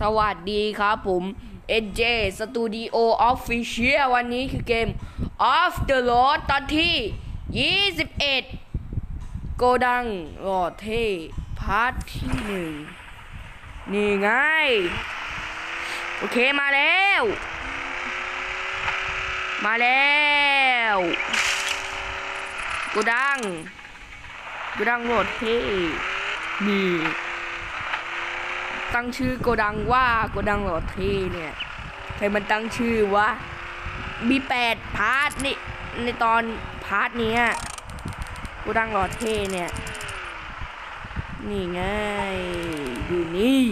สวัสดีครับผม NJ Studio Official วันนี้คือเกม Off the Road ตอนที่ 21 โกดังหล่อเท่พาร์ทที่หนึ่งนี่ไง โอเคมาแล้ว มาแล้วโกดังโกดังหล่อเท่นี่ ตั้งชื่อโกดังว่าโกดังหล่อเท่เนี่ยใครมันตั้งชื่อวะมีแปดพาร์ทนี่ในตอนพาร์ทนี้โกดังหล่อเท่เนี่ยนี่ไงดูนี่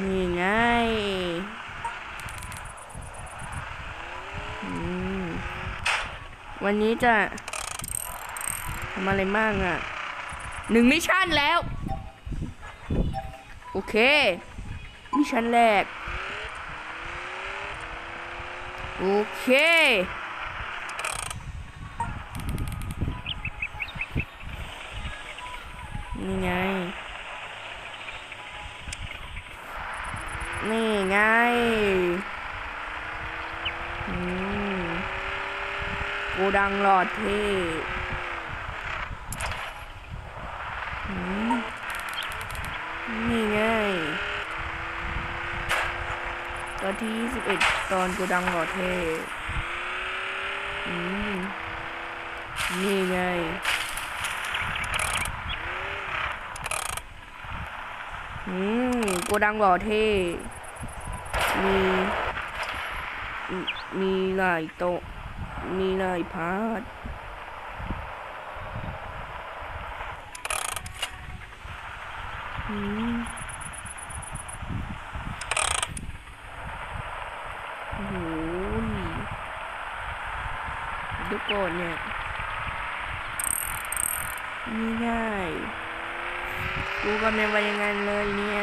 นี่ไงวันนี้จะทำอะไรบ้างอะ หนึ่งมิชชั่นแล้ว โอเค มิชชั่นแรก โอเคนี่ไง นี่ไงอืมโกดังหลอดเท่ อืม นี่ไง ตอนที่ 21 ตอนกูดังหล่อเทนี่ไง อืมกูดังหล่อเท่ มี มีหลายโต มีหลายพาร์ท อืม โอ้โหดูโกนเนี่ยนี่ง่ายกูก็ไม่ว่าย่างนั้นเลยเนี่ย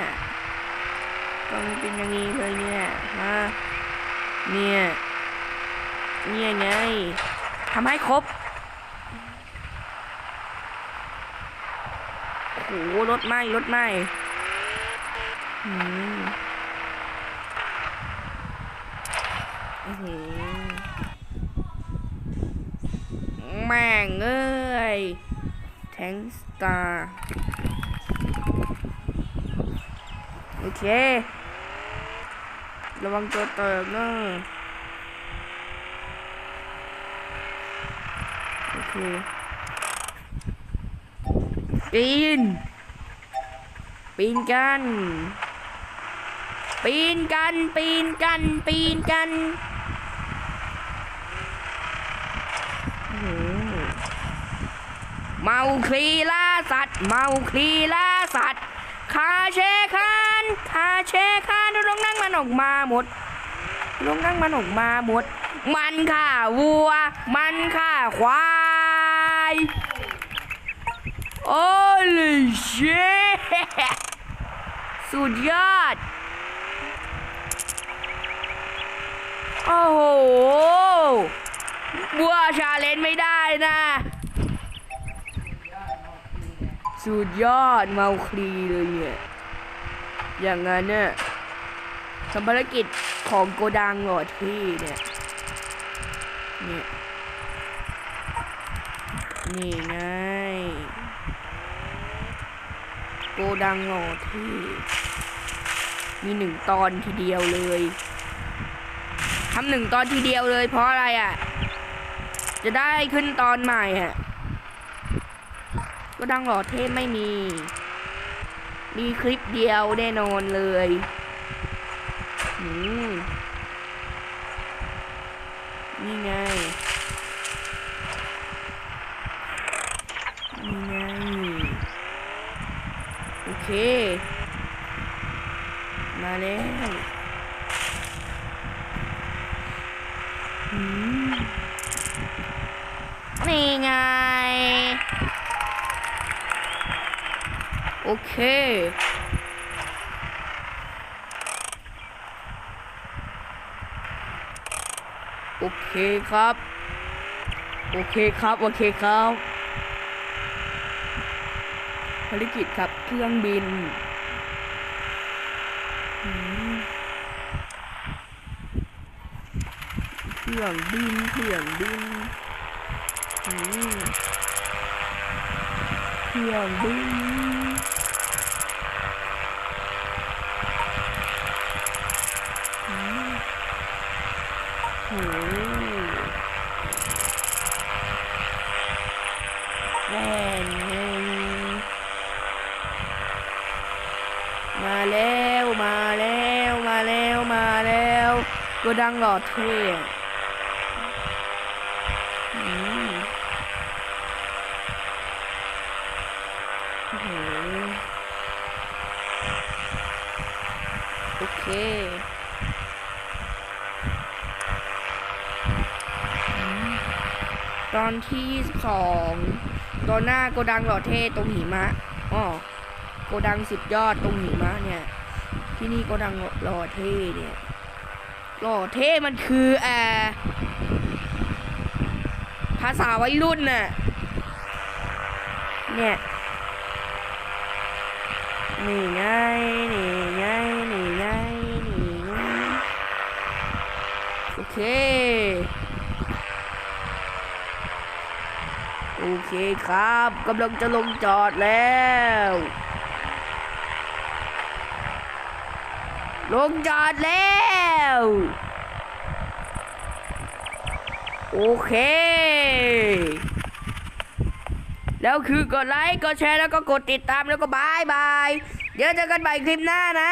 ต้องเป็นอย่างนี้เลยเนี่ยฮะเนี่ย เนี่ยไงทำให้ครบ โอ้โหรถไหม้รถไหม้อือ้โหแม่งเอ้ยแทงสตาร์โอเค ระวังตัวเติมเนอะโอเค ปีน ปีนกัน ปีนกัน ปีนกัน ปีนกันเมาคลีล่าสัตว์ เมาคลีล่าสัตว์คาเชคานคาเชคานลงนั่งมันออกมาหมดลงนั่งมันออกมาหมด มันข่าวัว มันข่าควาย Holy shit สุดยอด โอ้โห บัวชาเลนจ์ไม่ได้นะ สุดยอดเมาคลีเลยเนี่ย อย่างนั้นเนี่ยทำภารกิจของโกดังหลอดที่เนี่ย นี่ นี่ไง โก ดังหอที่ มีหนึ่งตอนทีเดียวเลยทำหนึ่งตอนทีเดียวเลย เพราะอะไรอะ จะได้ขึ้นตอนใหม่อะโกดังหล่อเทพไม่มี มีคลิปเดียวแน่นอนเลยอืมนี่ไง นี่ไง โอ เค มาแล้วอืมนี่ไง โอเคโอเคครับ โอเคครับ โอเคครับ ภารกิจครับ เครื่องบินเครื่องบินเครื่องบินเครื่องบินอืมโหแว่นหนึ่งมาแล้ว มาแล้วมาแล้วมาแล้วก็ดังหลอดเท่อะอืมโอ้โอเคตอนที่ 22ตอนหน้าโกดังหล่อเท่ตรงหิมะอ๋อโกดังสุดยอดตรงหิมะเนี่ย ที่นี่โกดังหล่อเท่เนี่ยหล่อเท่มันคือแอร์ภาษาวัยรุ่นน่ะเนี่ยนี่ไงนี่ไงนี่ไงนี่ไงโอเคโอเคครับกำลังจะลงจอดแล้ว ลงจอดแล้ว โอเค แล้วคือกดไลค์ กดแชร์แล้วก็กดติดตามแล้วก็บายบาย เดี๋ยวเจอกันใหม่คลิปหน้านะ